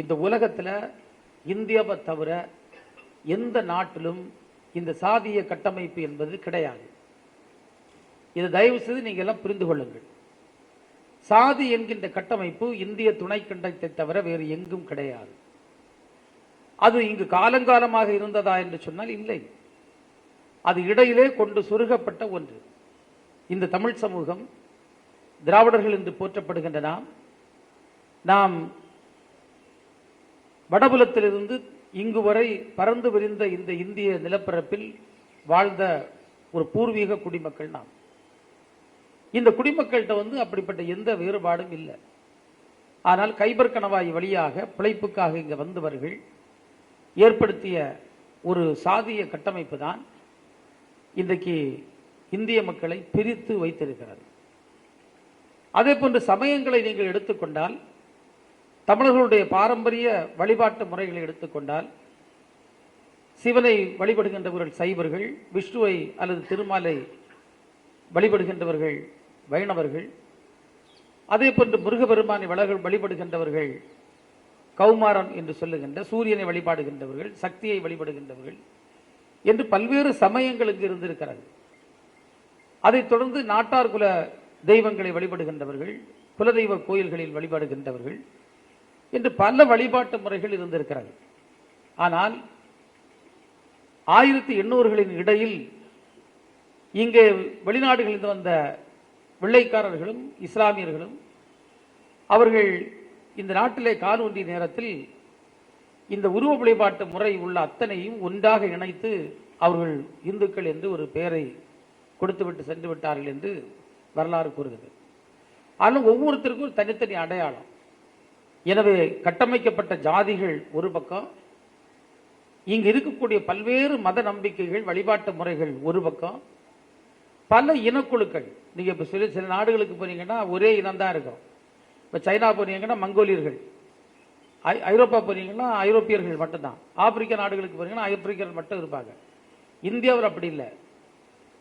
இந்த உலகத்தில் இந்தியாவை தவிர எந்த நாட்டிலும் இந்த சாதிய கட்டமைப்பு என்பது கிடையாது. இதை தயவு செய்து நீங்கள் எல்லாம் புரிந்து கொள்ளுங்கள். சாதி என்கின்ற கட்டமைப்பு இந்திய துணைக்கண்டத்தை தவிர வேறு எங்கும் கிடையாது. அது இங்கு காலங்காலமாக இருந்ததா என்று சொன்னால் இல்லை. அது இடையிலே கொண்டு சுருகப்பட்ட ஒன்று. இந்த தமிழ் சமூகம் திராவிடர்கள் என்று போற்றப்படுகின்ற நாம் நாம் வடபுலத்திலிருந்து இங்கு வரை பறந்து விரிந்த இந்த இந்திய நிலப்பரப்பில் வாழ்ந்த ஒரு பூர்வீக குடிமக்கள் நாம். இந்த குடிமக்கள்கிட்ட வந்து அப்படிப்பட்ட எந்த வேறுபாடும் இல்லை. ஆனால் கைபர் கணவாய் வழியாக பிழைப்புக்காக இங்கே வந்தவர்கள் ஏற்படுத்திய ஒரு சாதிய கட்டமைப்பு தான் இன்றைக்கு இந்திய மக்களை பிரித்து வைத்திருக்கிறது. அதே போன்று சமயங்களை நீங்கள் எடுத்துக்கொண்டால் தமிழர்களுடைய பாரம்பரிய வழிபாட்டு முறைகளை எடுத்துக்கொண்டால் சிவனை வழிபடுகின்றவர்கள் சைவர்கள் விஷ்ணுவை அல்லது திருமாலை வழிபடுகின்றவர்கள் வைணவர்கள் அதே போன்று முருகபெருமானை வளர்கள் வழிபடுகின்றவர்கள் கௌமாரன் என்று சொல்லுகின்ற சூரியனை வழிபாடுகின்றவர்கள் சக்தியை வழிபடுகின்றவர்கள் என்று பல்வேறு சமயங்களுக்கு இருந்திருக்கிறது. அதைத் தொடர்ந்து நாட்டார் குல தெய்வங்களை வழிபடுகின்றவர்கள் குலதெய்வ கோயில்களில் வழிபடுகின்றவர்கள் என்று பல வழிபாட்டு முறைகள் இருந்திருக்கிறது. ஆனால் ஆயிரத்தி எண்ணூறுகளின் இடையில் இங்கே வெளிநாடுகளிலிருந்து வந்த வெள்ளைக்காரர்களும் இஸ்லாமியர்களும் அவர்கள் இந்த நாட்டிலே காலூன்றிய நேரத்தில் இந்த உருவ வழிபாட்டு முறை உள்ள அத்தனையும் ஒன்றாக இணைத்து அவர்கள் இந்துக்கள் என்று ஒரு பெயரை கொடுத்துவிட்டு சென்று விட்டார்கள் என்று வரலாறு கூறுகிறது. ஆனால் ஒவ்வொருத்தருக்கும் ஒரு தனித்தனி அடையாளம். எனவே கட்டமைக்கப்பட்ட ஜாதிகள் ஒரு பக்கம் இங்கு இருக்கக்கூடிய பல்வேறு மத நம்பிக்கைகள் வழிபாட்டு முறைகள் ஒரு பக்கம். பல இனக்குழுக்கள் நீங்கள் இப்போ சில சில நாடுகளுக்கு போனீங்கன்னா ஒரே இனம் தான் இருக்கும். இப்போ சைனா போனீங்கன்னா மங்கோலியர்கள் ஐ- ஐரோப்பா போனீங்கன்னா ஐரோப்பியர்கள் மட்டும்தான். ஆப்பிரிக்க நாடுகளுக்கு போனீங்கன்னா ஆப்பிரிக்கர்கள் மட்டும் இருப்பாங்க. இந்தியாவில் அப்படி இல்லை.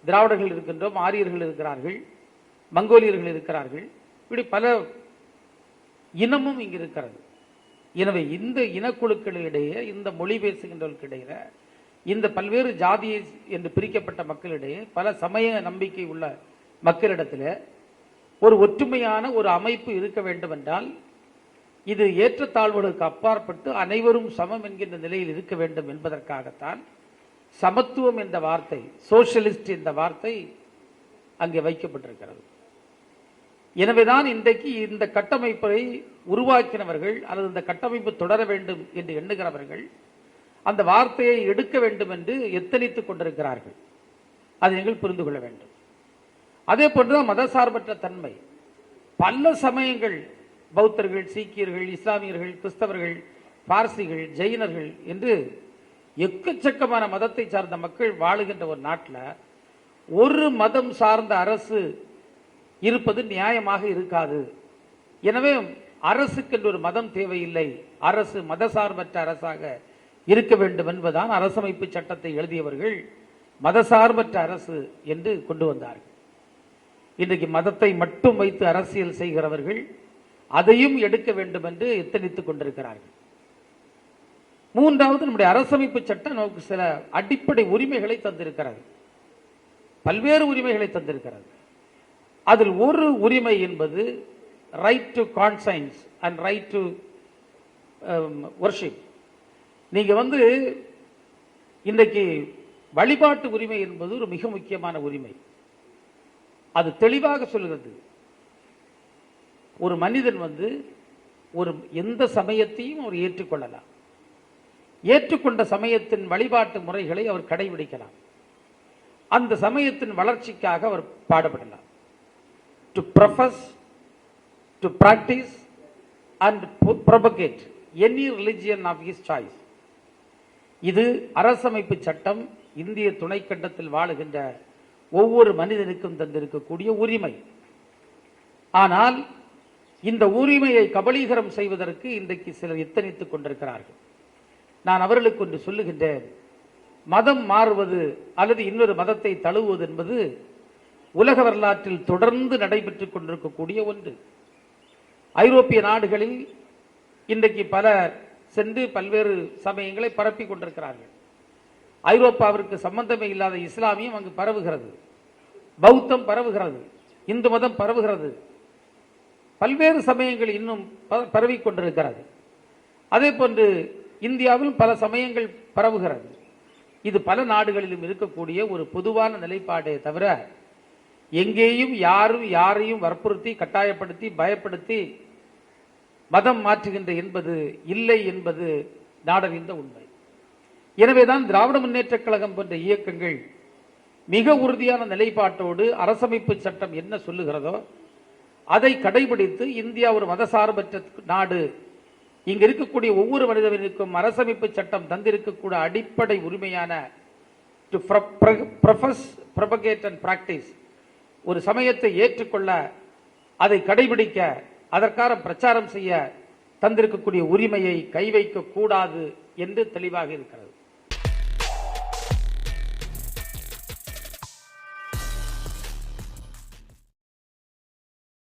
திராவிடர்கள் இருக்கின்றோம் ஆரியர்கள் இருக்கிறார்கள் மங்கோலியர்கள் இருக்கிறார்கள். இப்படி பல இனமும் இங்கு இருக்கிறது. எனவே இந்த இனக்குழுக்களிடையே இந்த மொழி பேசுகின்றவர்களுக்கிடையே இந்த பல்வேறு ஜாதியை என்று பிரிக்கப்பட்ட மக்களிடையே பல சமய நம்பிக்கை உள்ள மக்களிடத்தில் ஒரு ஒற்றுமையான ஒரு அமைப்பு இருக்க வேண்டும் என்றால் இது ஏற்றத்தாழ்வுகளுக்கு அப்பாற்பட்டு அனைவரும் சமம் என்கின்ற நிலையில் இருக்க வேண்டும் என்பதற்காகத்தான் சமத்துவம் என்ற வார்த்தை சோஷலிஸ்ட் என்ற வார்த்தை அங்கே வைக்கப்பட்டிருக்கிறது. எனவேதான் இன்றைக்கு இந்த கட்டமைப்பை உருவாக்கினவர்கள் அல்லது இந்த கட்டமைப்பு தொடர வேண்டும் என்று எண்ணுகிறவர்கள் அந்த வார்த்தையை எடுக்க வேண்டும் என்று எத்தனித்துக் கொண்டிருக்கிறார்கள். அதை நீங்கள் புரிந்து கொள்ள வேண்டும். அதே போன்றுதான் மதசார்பற்ற தன்மை. பல சமயங்கள் பௌத்தர்கள் சீக்கியர்கள் இஸ்லாமியர்கள் கிறிஸ்தவர்கள் பார்சிகள் ஜெயினர்கள் என்று எக்கச்சக்கமான மதத்தை சார்ந்த மக்கள் வாழுகின்ற ஒரு நாட்டில் ஒரு மதம் சார்ந்த அரசு இருப்பது நியாயமாக இருக்காது. எனவே அரசுக்கென்று ஒரு மதம் தேவையில்லை. அரசு மதசார்பற்ற அரசாக இருக்க வேண்டும் என்பதுதான் அரசமைப்பு சட்டத்தை எழுதியவர்கள் மதசார்பற்ற அரசு என்று கொண்டு வந்தார்கள். இன்றைக்கு மதத்தை மட்டும் வைத்து அரசியல் செய்கிறவர்கள் அதையும் எடுக்க வேண்டும் என்று எத்தனித்துக் கொண்டிருக்கிறார்கள். மூன்றாவது நம்முடைய அரசமைப்பு சட்டம் நமக்கு சில அடிப்படை உரிமைகளை தந்திருக்கிறது. பல்வேறு உரிமைகளை தந்திருக்கிறது. அதில் ஒரு உரிமை என்பது right to conscience and right to worship நீங்கள் வந்து இன்றைக்கு வழிபாட்டு உரிமை என்பது ஒரு மிக முக்கியமான உரிமை. அது தெளிவாக சொல்கிறது ஒரு மனிதன் வந்து ஒரு எந்த சமயத்தையும் அவர் ஏற்றுக்கொள்ளலாம். ஏற்றுக்கொண்ட சமயத்தின் வழிபாட்டு முறைகளை அவர் கடைபிடிக்கலாம். அந்த சமயத்தின் வளர்ச்சிக்காக அவர் பாடுபடலாம். To profess to practice and propagate any religion of his choice இது அரசமைப்பு சட்டம் இந்திய துணைக்கண்டத்தில் வாழுகின்ற ஒவ்வொரு மனிதனுக்கும் தந்திருக்கக்கூடிய உரிமை. ஆனால் இந்த உரிமையை கபலீகரம் செய்வதற்கு இன்றைக்கு சிலர் எத்தனித்துக் கொண்டிருக்கிறார்கள். நான் அவர்களுக்கு ஒன்று சொல்லுகின்றேன். மதம் மாறுவது அல்லது இன்னொரு மதத்தை தழுவுவது என்பது உலக வரலாற்றில் தொடர்ந்து நடைபெற்றுக் கொண்டிருக்கக்கூடிய ஒன்று. ஐரோப்பிய நாடுகளில் இன்றைக்கு பலர் சென்று பல்வேறு சமயங்களை பரப்பி கொண்டிருக்கிறார்கள். ஐரோப்பாவிற்கு சம்பந்தமே இல்லாத இஸ்லாமியம் அங்கு பரவுகிறது. பௌத்தம் பரவுகிறது. இந்து மதம் பரவுகிறது. பல்வேறு சமயங்கள் இன்னும் ப- கொண்டிருக்கிறது. அதே போன்று இந்தியாவில் பல சமயங்கள் பரவுகிறது. இது பல நாடுகளிலும் இருக்கக்கூடிய ஒரு பொதுவான நிலைப்பாடே தவிர எங்கேயும் யாரும் யாரையும் வற்புறுத்தி கட்டாயப்படுத்தி பயப்படுத்தி மதம் மாற்றுகின்ற என்பது இல்லை என்பது நாடறிந்த உண்மை. எனவேதான் திராவிட முன்னேற்றக் கழகம் போன்ற இயக்கங்கள் மிக உறுதியான நிலைப்பாட்டோடு அரசமைப்பு சட்டம் என்ன சொல்லுகிறதோ அதை கடைபிடித்து இந்தியா ஒரு மதசார்பற்ற நாடு. இங்கு இருக்கக்கூடிய ஒவ்வொரு மனிதனுக்கும் அரசமைப்பு சட்டம் தந்திருக்கக்கூடிய அடிப்படை உரிமையான to profess propagate and practice ஒரு சமயத்தை ஏற்றுக்கொள்ள அதை கடைபிடிக்க அதற்கான பிரச்சாரம் செய்ய தந்திருக்கக்கூடிய உரிமையை கை வைக்க கூடாது என்று தெளிவாக இருக்கிறது.